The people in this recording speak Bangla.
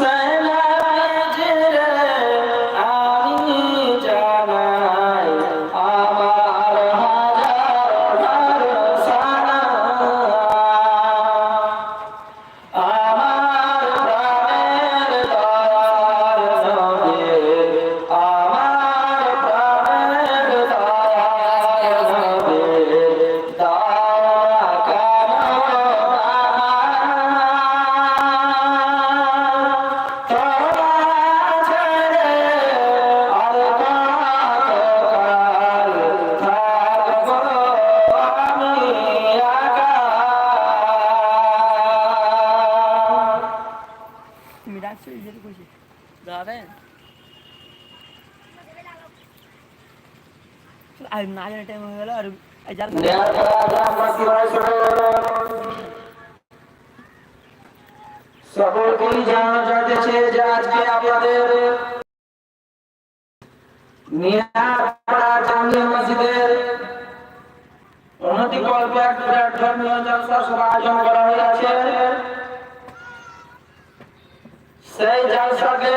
sun. তুমি ডাকছো, এই যেটা কইছি দাঁড়ায় আর না জানা টাইম হয়ে গেল, আর যার সকলকেই জানানো যাচ্ছে যে আজকে আপনাদের মিনারপাড়া জামিয়া মসজিদের উন্নতি কল্পে একটা ধর্মীয় জলসা সভা আয়োজন করা হয়েছে সেই জলসাকে